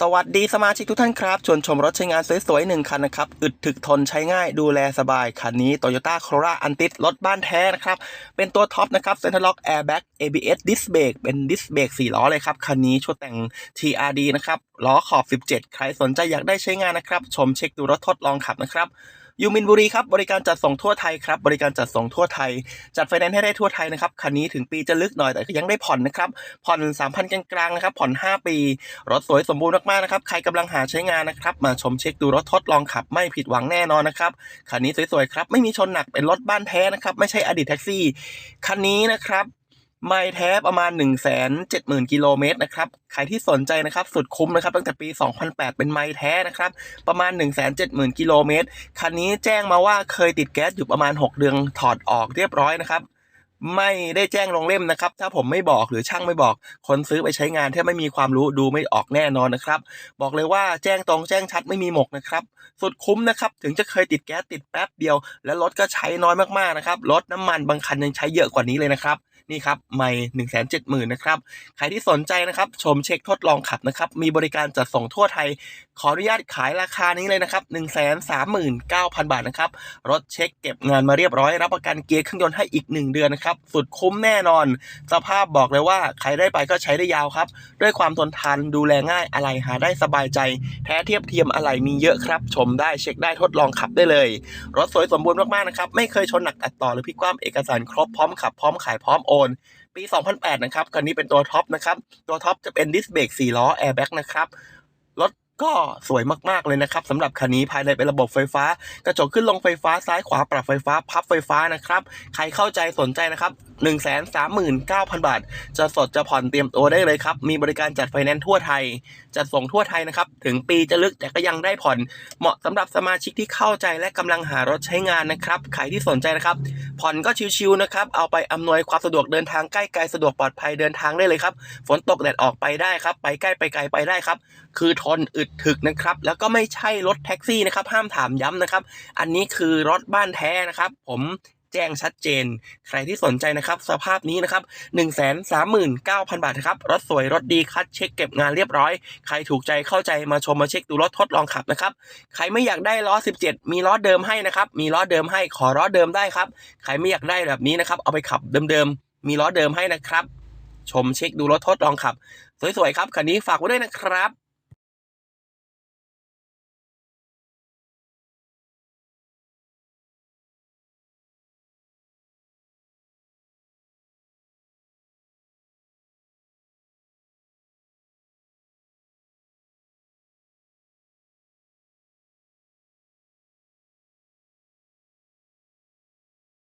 สวัสดีสมาชิกทุกท่านครับ ชวนชมรถใช้งานสวยๆหนึ่งคันนะครับ อึดถึกทนใช้ง่ายดูแลสบาย คันนี้ Toyota Corolla อันติดรถบ้านแท้นะครับ เป็นตัวท็อปนะครับ Center Lock Airbag ABS ดิสเบรกเป็นดิสเบรกสี่ล้อเลยครับ คันนี้ชุดแต่ง TRD นะครับ ล้อขอบ 17 ใครสนใจอยากได้ใช้งานนะครับ ชมเช็คดูรถทดลองขับนะครับ ยูมินบุรีครับบริการจัดส่งทั่วไทยครับบริการจัดส่งทั่วไทย จัดไฟแนนซ์ให้ได้ทั่วไทยนะครับคันนี้ถึงปีจะลึกหน่อยแต่ก็ยังได้ผ่อนนะครับผ่อน3,000กลางๆนะครับผ่อน 5 ปีรถสวยสมบูรณ์มากๆนะครับใครกำลังหาใช้งานนะครับมาชมเช็คดูรถทดลองขับไม่ผิดหวังแน่นอนนะครับคันนี้สวยๆครับไม่มีชนหนักเป็นรถบ้านแท้นะครับไม่ใช่อดีตแท็กซี่คันนี้นะครับ ไม่แท้ประมาณ 1 7 0 0 0 0 กิโลเมตรนะครับ ใครที่สนใจนะครับ สุดคุ้มนะครับ ตั้งแต่ปี 2008 เป็นไม่แท้นะครับ ประมาณ 1 7 0 0 0 0 กิโลเมตร คันนี้แจ้งมาว่าเคยติดแก๊สอยู่ประมาณ 6 เดือนถอดออกเรียบร้อยนะครับ ไม่ได้แจ้งลงเล่มนะครับ ถ้าผมไม่บอกหรือช่างไม่บอก คนซื้อไปใช้งานถ้าไม่มีความรู้ดูไม่ออกแน่นอนนะครับ บอกเลยว่าแจ้งตรงแจ้งชัดไม่มีหมกนะครับ สุดคุ้มนะครับ ถึงจะเคยติดแก๊สติดแป๊บเดียว แล้วรถก็ใช้น้อยมากๆนะครับ รถน้ำมันบางคันยังใช้เยอะกว่านี้เลยนะครับ นี่ครับไม่หนึ่งแสนเจ็ดหมื่นนะครับ ใครที่สนใจนะครับ ชมเช็คทดลองขับนะครับ มีบริการจัดส่งทั่วไทย ขออนุญาตขายราคานี้เลยนะครับ1นึ่งแสนสามหมื่นเก้าพันบาทนะครับ รถเช็คเก็บงานมาเรียบร้อย รับประกันเกียร์เครื่องยนต์ให้อีก1เดือนนะครับ สุดคุ้มแน่นอน สภาพบอกเลยว่าใครได้ไปก็ใช้ได้ยาวครับ ด้วยความทนทานดูแลง่ายอะไรหาได้สบายใจ แท้เทียบเทียมอะไรมีเยอะครับ ชมได้เช็คได้ทดลองขับได้เลย รถสวยสมบูรณ์มากๆนะครับ ไม่เคยชนหนักตัดต่อหรือพิกคว่ำเอกสารครบพร้อมขับพร้อมขายพร้อมโอนปี 2008 นะครับ คันนี้เป็นตัวท็อปนะครับ ตัวท็อปจะเป็นดิสเบรก4ล้อแอร์แบ็กนะครับ รถก็สวยมากๆเลยนะครับสำหรับคันนี้ภายในเป็นระบบไฟฟ้า กระจกขึ้นลงไฟฟ้าซ้ายขวาปรับไฟฟ้าพับไฟฟ้านะครับ ใครเข้าใจสนใจนะครับ 1 3 9 0 0 0 บาท จะสดจะผ่อนเตรียมตัวได้เลยครับ มีบริการจัดไฟแนนซ์ทั่วไทย จัดส่งทั่วไทยนะครับ ถึงปีจะลึกแต่ก็ยังได้ผ่อน เหมาะสำหรับสมาชิกที่เข้าใจและกำลังหารถใช้งานนะครับ ใครที่สนใจนะครับ ผ่อนก็ชิวๆนะครับ เอาไปอำนวยความสะดวกเดินทางใกล้ไกลสะดวกปลอดภัยเดินทางได้เลยครับ ฝนตกแดดออกไปได้ครับ ไปใกล้ไปไกลไปได้ครับ คือทนอึดถึกนะครับ แล้วก็ไม่ใช่รถแท็กซี่นะครับ ห้ามถามย้ำนะครับ อันนี้คือรถบ้านแท้นะครับ ผม แจ้งชัดเจน ใครที่สนใจนะครับ สภาพนี้นะครับ1 3 9 0 0 0 บาทนะครับ รถสวยรถดีคัดเช็คเก็บงานเรียบร้อย ใครถูกใจเข้าใจมาชมมาเช็คดูรถทดลองขับนะครับ ใครไม่อยากได้ล้อ 17 มีล้อเดิมให้นะครับ มีล้อเดิมให้ขอล้อเดิมได้ครับ ใครไม่อยากได้แบบนี้นะครับ เอาไปขับเดิมๆ มีล้อเดิมให้นะครับ ชมเช็คดูรถทดลองขับ สวยๆครับคันนี้ฝากไว้ด้วยนะครับ